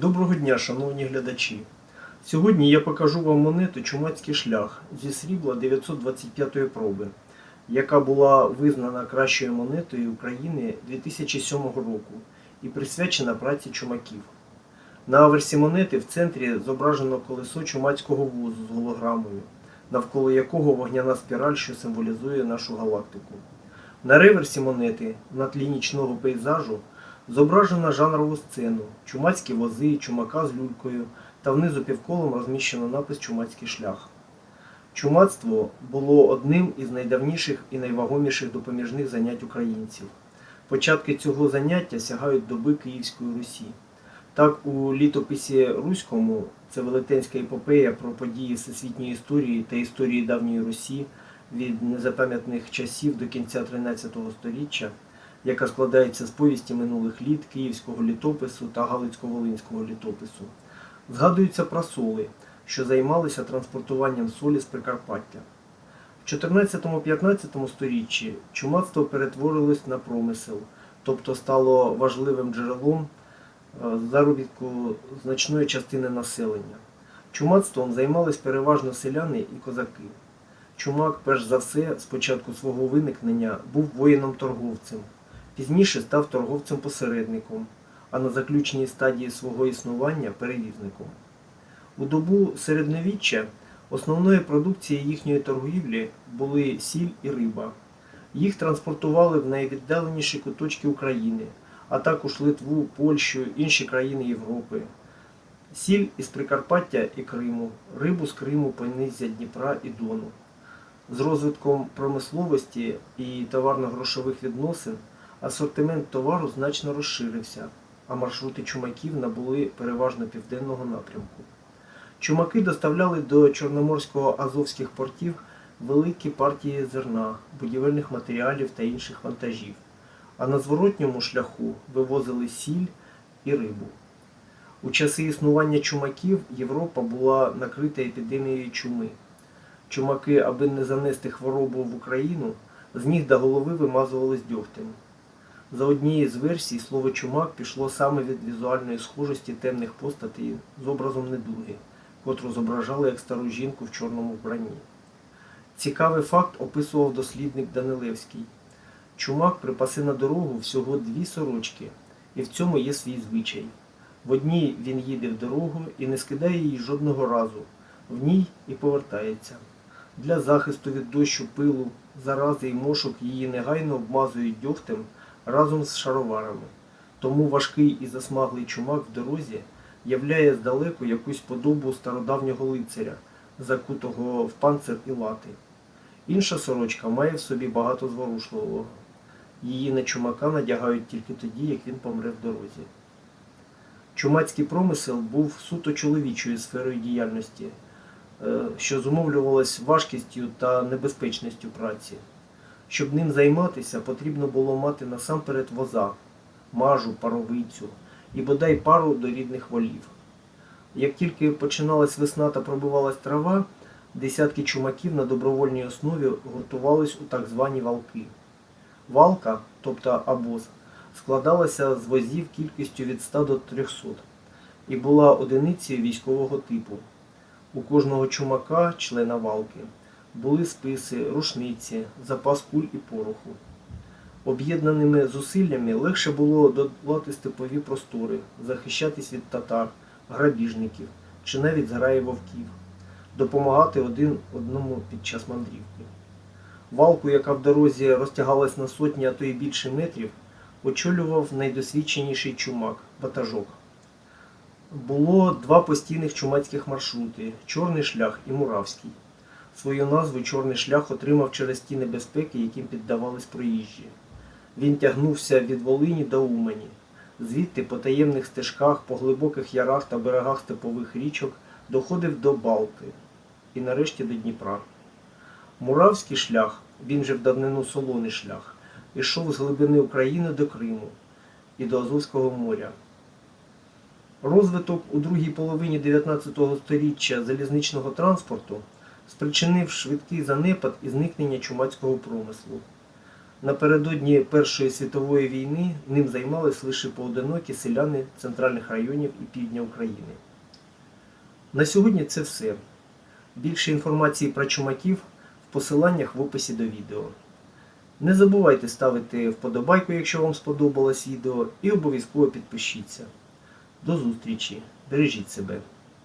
Доброго дня, шановні глядачі. Сьогодні я покажу вам монету Чумацький шлях зі срібла 925 проби, яка була визнана кращою монетою України 2007 року і присвячена праці чумаків. На аверсі монети в центрі зображено колесо чумацького вузу з голограмою, навколо якого вогняна спіраль, що символізує нашу галактику. На реверсі монети на тлі нічного пейзажу зображено жанрову сцену, чумацькі вози, чумака з люлькою та внизу півколом розміщено напис Чумацький шлях. Чумацтво було одним із найдавніших і найвагоміших допоміжних занять українців. Початки цього заняття сягають доби Київської Русі. Так, у літописі Руському це велетенська епопея про події всесвітньої історії та історії давньої Русі від незапам'ятних часів до кінця 13 століття, яка складається з повісті минулих літ Київського літопису та Галицько-Волинського літопису. Згадуються прасоли, що займалися транспортуванням солі з Прикарпаття. В 14-15 сторіччі чумацтво перетворилось на промисел, тобто стало важливим джерелом е, заробітку значної частини населення. Чумацтвом займались переважно селяни і козаки. Чумак, перш за все, з початку свого виникнення був воїном-торговцем, пізніше став торговцем-посередником, а на заключній стадії свого існування перевізником. У добу середньовіччя основною продукцією їхньої торгівлі були сіль і риба. Їх транспортували в найвіддаленіші куточки України, а також Литву, Польщу, інші країни Європи. Сіль із Прикарпаття і Криму, рибу з Криму, понизя Дніпра і Дону. З розвитком промисловості і товарно-грошових відносин асортимент товару значно розширився, а маршрути чумаків набули переважно південного напрямку. Чумаки доставляли до чорноморського азовських портів великі партії зерна, будівельних матеріалів та інших вантажів, а на зворотньому шляху вивозили сіль і рибу. У часи існування чумаків Європа була накрита епідемією чуми. Чумаки, аби не занести хворобу в Україну, з ніг до голови вимазувались дьогтем. За однією з версій, слово чумак пішло саме від візуальної схожості темних постатей з образом недуги, котру зображали як стару жінку в чорному вбранні. Цікавий факт описував дослідник Данилевський. Чумак припасе на дорогу всього дві сорочки, і в цьому є свій звичай. В одній він їде в дорогу і не скидає її жодного разу, в ній і повертається. Для захисту від дощу, пилу, зарази і мошок її негайно обмазують дьогтем разом з шароварами. Тому важкий і засмаглий чумак в дорозі являє здалеку якусь подобу стародавнього лицаря, закутого в панцир і лати. Інша сорочка має в собі багато зворушливого. Її на чумака надягають тільки тоді, як він помре в дорозі. Чумацький промисел був суто чоловічою сферою діяльності, е, що зумовлювалась важкістю та небезпечністю праці. Щоб ним займатися, потрібно було мати насамперед воза, мажу, паровицю і бодай пару дорідних волів. Як тільки починалась весна та пробивалась трава, десятки чумаків на добровольній основі гуртувались у так звані валки. Валка, тобто абоз, складалася з возів кількістю від 100 до 300 і була одиницею військового типу. У кожного чумака, члена валки, були списи, рушниці, запас куль і пороху. Об'єднаними зусиллями легше було долати степові простори, захищатись від татар, грабіжників чи навіть зграї вовків, допомагати один одному під час мандрівки. Валку, яка в дорозі розтягалась на сотні, а то й більше метрів, очолював найдосвідченіший чумак батажок. Було два постійних чумацьких маршрути Чорний шлях і Муравський. Свою назву Чорний шлях отримав через ті небезпеки, яким піддавались проїжджі. Він тягнувся від Волині до Умані. Звідти по таємних стежках, по глибоких ярах та берегах степових річок доходив до Балти і нарешті до Дніпра. Муравський шлях, він же в давнину Солоний шлях, ішов з глибини України до Криму і до Азовського моря. Розвиток у другій половині 19 століття залізничного транспорту спричинив швидкий занепад і зникнення чумацького промислу. Напередодні Першої світової війни ним займались лише поодинокі селяни центральних районів і півдня України. На сьогодні це все. Більше інформації про чумаків в посиланнях в описі до відео. Не забувайте ставити вподобайку, якщо вам сподобалось відео, і обов'язково підпишіться. До зустрічі! Бережіть себе!